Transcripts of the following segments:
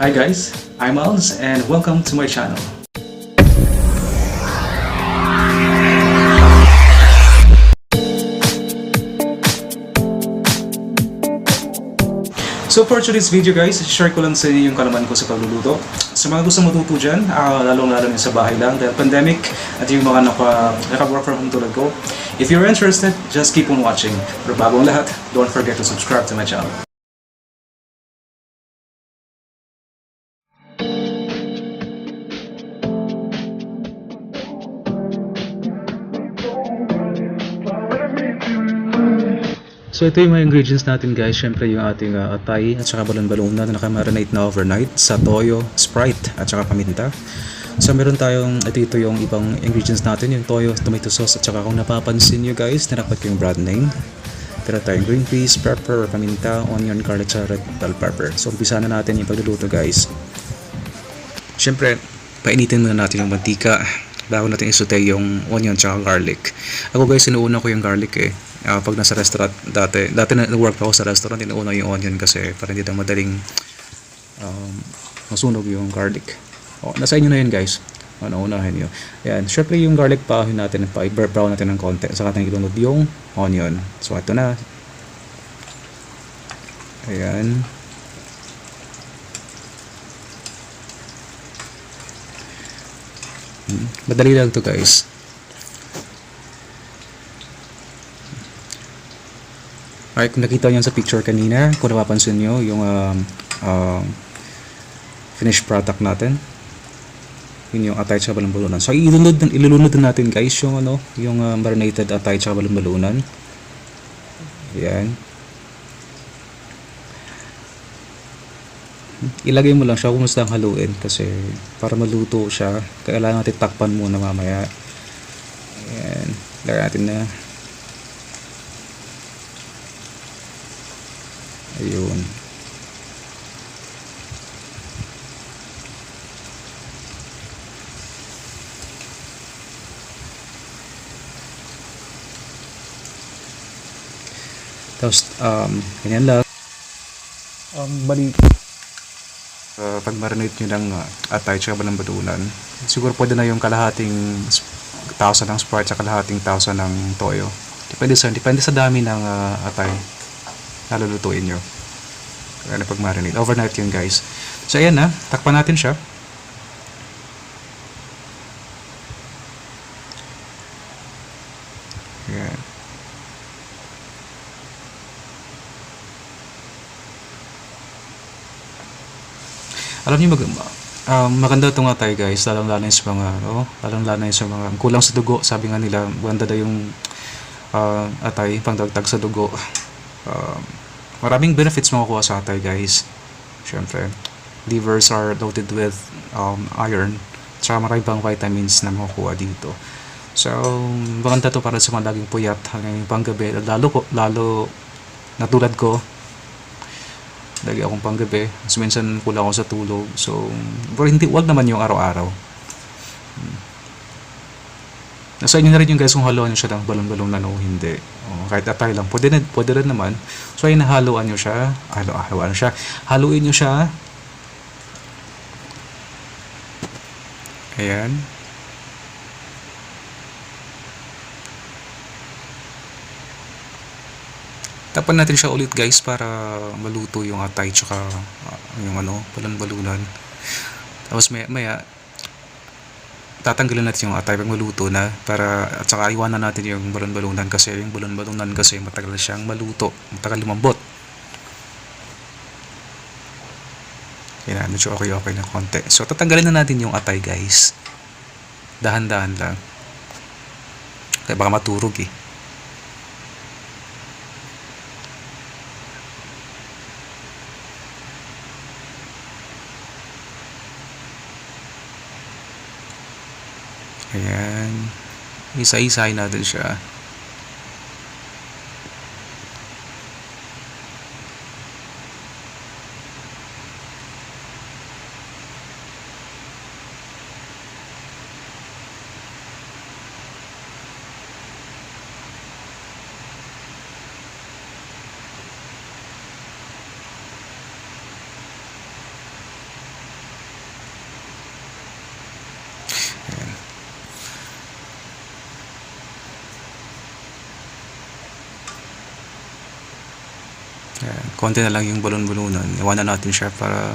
Hi guys, I'm Miles and welcome to my channel. So for today's video guys, share ko lang sa inyo yung kalaman ko sa pagluluto. Sa mga gusto matuto dyan, uh, lalong-lalo na sa bahay lang dahil pandemic at yung mga naka, naka-work from home tulad ko. If you're interested, just keep on watching. Pero bago ang lahat, don't forget to subscribe to my channel. So ito yung mga ingredients natin guys. Siyempre yung ating uh, atay at saka balon-balona na nakamarinate na overnight sa toyo, Sprite at saka paminta. So meron tayong, ito, ito yung ibang ingredients natin, yung toyo, tomato sauce at saka kung napapansin nyo guys, tinapat ko yung brand name. Meron tayong green peas, pepper, paminta, onion, garlic, at bell pepper. So umpisa na natin yung pagluluto guys. Siyempre, painitin muna natin yung mantika bago natin isute yung onion at garlic. Ako guys, sinuuna ko yung garlic eh. Ah, pag nasa restaurant dati, dati na work pa ako sa restaurant, inuuna yung onion kasi para hindi daw madaling um, masunog yung garlic. O, nasa inyo na yun guys. Ano, unahin nyo. Ayan, syempre yung garlic paahon natin, pa brown natin ng konti. Saka natin ilunod yung onion. So, ito na. Ayan. Hmm, Madali lang to guys. Ay, kung nakita niyo sa picture kanina, kung napapansin niyo yung um, um, finished product natin. Yun yung atay sa balon-balunan. So, ilunod, ilulunod na natin guys yung ano, yung uh, marinated atay sa balon-balunan. Ayan. Ilagay mo lang siya kung gusto haluin kasi para maluto siya, kailangan natin takpan muna mamaya. Ayan. Lagyan natin na Ayun. Tapos, um, ganyan lang. Um, bali, uh, pag marinate nyo ng uh, atay tsaka balang badunan, siguro pwede na yung kalahating tausa ng Sprite tsaka kalahating tausa ng toyo. Depende sa, depende sa dami ng uh, atay na lulutuin nyo. Kaya na pag marinate. Overnight yun guys. So ayan na, takpan natin siya. Ayan. Alam niyo mag um, maganda itong atay guys, lalong lalo sa mga ano, lalong lalo sa mga kulang sa dugo, sabi nga nila, maganda daw yung uh, atay, pangdagdag sa dugo. Um, maraming benefits makukuha sa atay guys. Siyempre, livers are loaded with um, iron, tsaka marami pang vitamins na makukuha dito. So, maganda to para sa mga laging puyat hanggang panggabi. Lalo lalo natulad ko, lagi akong panggabi. So, minsan kulang ako sa tulog. So, pero hindi, wag naman yung araw-araw. Hmm. Nasa inyo na rin yung guys kung haluan nyo siya ng balon-balon na no, hindi. O, kahit atay lang. Pwede, na, pwede rin naman. So, ayun, haluan nyo siya. Halo, haluan siya. Haluin nyo siya. Ayan. Tapan natin siya ulit guys para maluto yung atay tsaka uh, yung ano, balon-balunan. Tapos maya, maya tatanggalin natin yung atay pag maluto na para at saka iwanan natin yung balon-balunan kasi yung balon-balunan kasi matagal siyang maluto, matagal lumambot. Yan, medyo okay okay na konti. So tatanggalin na natin yung atay guys. Dahan-dahan lang. Kaya baka maturog eh. Ayan. Isa-isahin natin siya. Konti na lang yung balon-bulunan. Iwanan natin siya para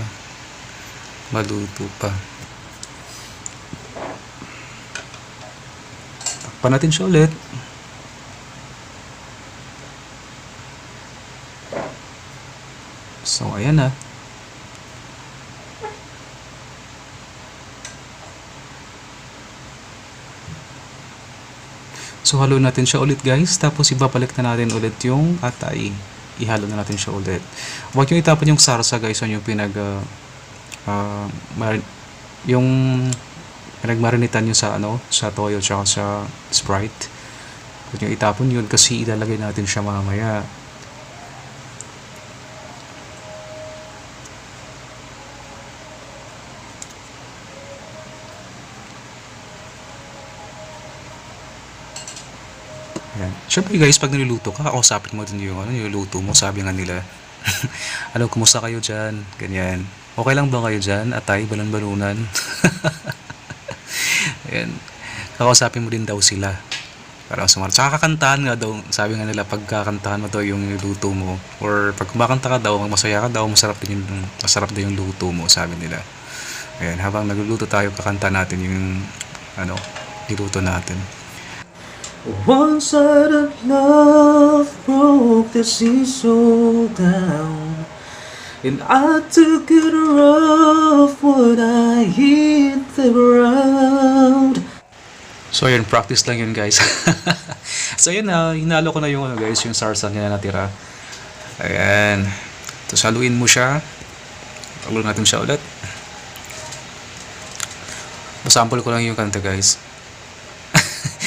maluto pa. Takpan natin siya ulit. So, ayan na. So, halo natin siya ulit guys. Tapos, ibabalik na natin ulit yung atay. Ihalo na natin siya ulit. Huwag yung itapon yung sarsa guys. Yun yung pinag... Uh, uh, yung pinagmarinitan nyo sa ano sa toyo tsaka sa sprite huwag nyo itapon yun kasi ilalagay natin siya mamaya Ayan. Siyempre guys, pag niluluto ka, kausapin mo din yung ano, niluluto mo. Sabi nga nila, ano, kumusta kayo dyan? Ganyan. Okay lang ba kayo dyan? Atay, balon-balunan? Ayan. Kakausapin mo din daw sila. Para sumar. Tsaka kakantahan nga daw. Sabi nga nila, pag kakantahan mo daw yung niluto mo, or pag kumakanta ka daw, masaya ka daw, masarap din yung, masarap din yung luto mo, sabi nila. Ayan, habang nagluluto tayo, kakanta natin yung, ano, niluto natin. One side of love broke the seesaw down, and I took it rough when I hit the ground. So yun, practice lang yun guys. so yun na, hinalo ko na yung ano guys, yung sarsa niya na natira. Ayan. Tapos haluin mo siya. Haluin natin siya ulit. Masample ko lang yung kanta guys.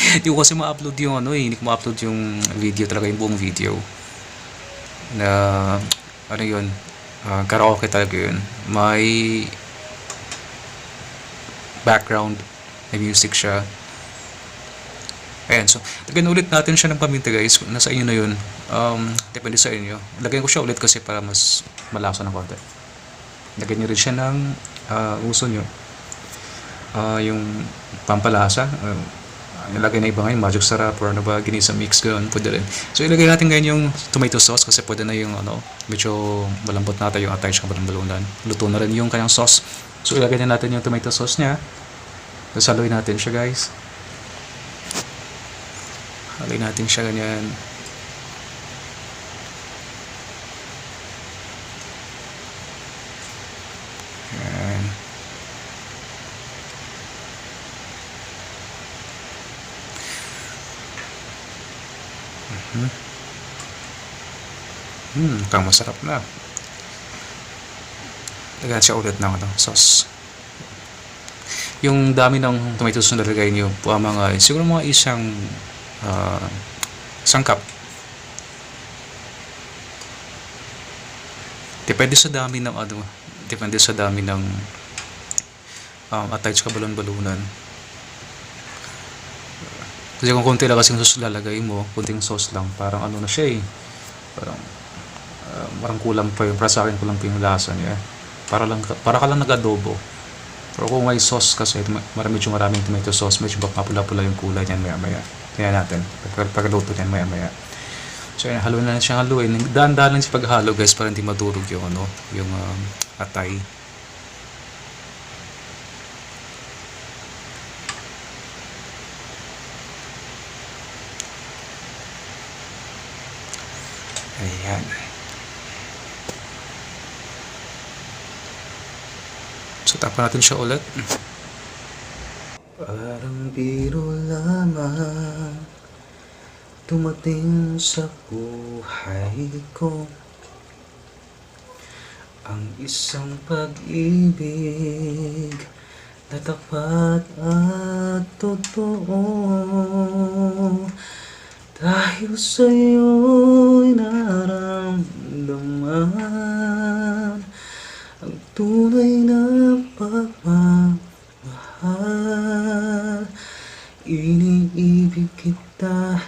Hindi ko kasi ma-upload yung ano eh, hindi ko ma-upload yung video talaga, yung buong video. Na, ano yun, ah, karaoke talaga yun. May background, may music siya. Ayan, so, lagyan ulit natin siya ng paminta guys. Nasa inyo na yun. Um, depende sa inyo. Lagyan ko siya ulit kasi para mas malasa ng konti. Lagyan nyo rin siya ng uh, uso nyo. Ah, yung pampalasa. Uh, nilagay na iba ngayon, magic sarap or ano ba, ginisa mix, gano'n, pwede rin. So, ilagay natin ngayon yung tomato sauce kasi pwede na yung ano, medyo malambot natin yung atay sa balunan. Luto na rin yung kanyang sauce. So, ilagay na natin yung tomato sauce niya. Tapos, haluin natin siya guys. Haluin natin siya ganyan. Mhm. Hmm, mukhang masarap na. Lagyan siya ulit ng ano, sauce. Yung dami ng tomato na nalagay niyo po ang mga, siguro mga isang ah, isang cup. Depende sa dami ng ano, depende sa dami ng um, atay tsaka balon-balunan. Kasi kung konti lang kasi sauce lalagay mo, kunting sauce lang, parang ano na siya eh. Parang, ah, parang kulang pa yun. Para sa akin kulang pa yung lasa niya. Para lang, para ka lang nag-adobo. Pero kung may sauce kasi, marami medyo maraming tomato sauce, medyo mapula-pula yung kulay niyan maya-maya. Tingnan natin. Pag, pagluto niyan maya-maya. So, yun, haluin na lang siyang haluin. Daan-daan lang sa paghalo guys para hindi madurog yung ano, yung um, atay. Ayan. So, tapan natin siya ulit. Parang biro lamang Tumating sa buhay ko Ang isang pag-ibig Na at totoo Dahil sa'yo'y naramdaman Ang tunay na pagmamahal Iniibig kita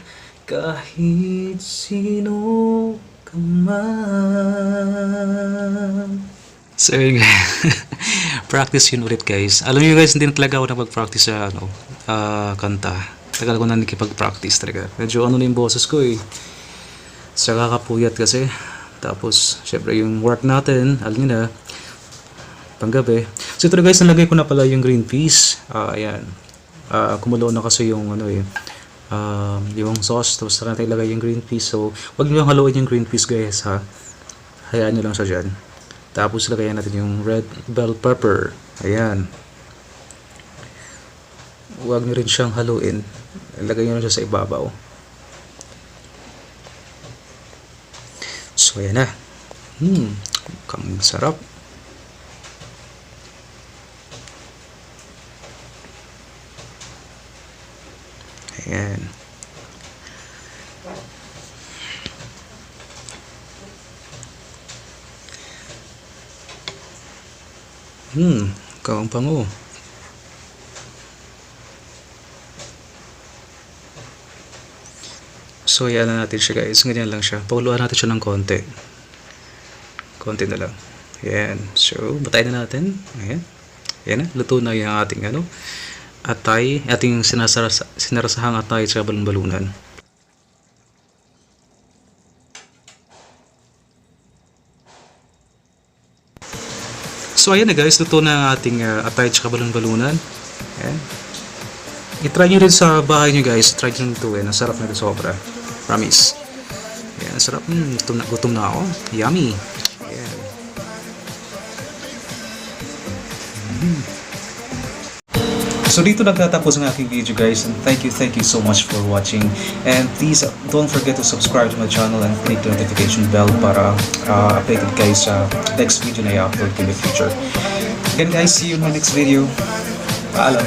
kahit sino ka man So, yun practice yun ulit guys. Alam niyo guys, hindi na talaga ako nakapag-practice sa ano, ah, kanta. Tagal ko na nakipag-practice talaga. Medyo ano na yung boses ko eh. Sa kakapuyat kasi. Tapos, syempre yung work natin, alam nyo na, panggabi. So ito guys, nalagay ko na pala yung green peas. Ah, ayan. Ah, kumulo na kasi yung ano eh, um, yung sauce. Tapos na natin ilagay yung green peas. So, wag nyo haluin yung green peas guys ha. Hayaan nyo lang siya dyan. Tapos lagayan natin yung red bell pepper. Ayan. Huwag nyo rin siyang haluin. Ilagay nyo lang siya sa ibabaw. So, ayan na. Hmm, mukhang sarap. Ayan. Hmm, kawang pango. So, ayan na natin siya guys. Ganyan lang siya. Pakuluan natin siya ng konti. Konti na lang. Ayan. So, batayin na natin. Ayan. Ayan na. Luto na yung ating ano. Atay. Ating sinarasahang atay sa balon-balunan. So, ayan na guys. Luto na ang ating uh, atay at balon-balunan. Ayan. I-try nyo rin sa bahay nyo guys. Try nyo ito eh. Nasarap na rin sobra. Promise. Ayan, sarap. Mm, gutom na, gutom na ako. Yummy. Ayan. So dito nagtatapos ang aking video guys and thank you thank you so much for watching and please don't forget to subscribe to my channel and click the notification bell para uh, updated kayo sa next video na i-upload in the future. Again guys, see you in my next video. Paalam.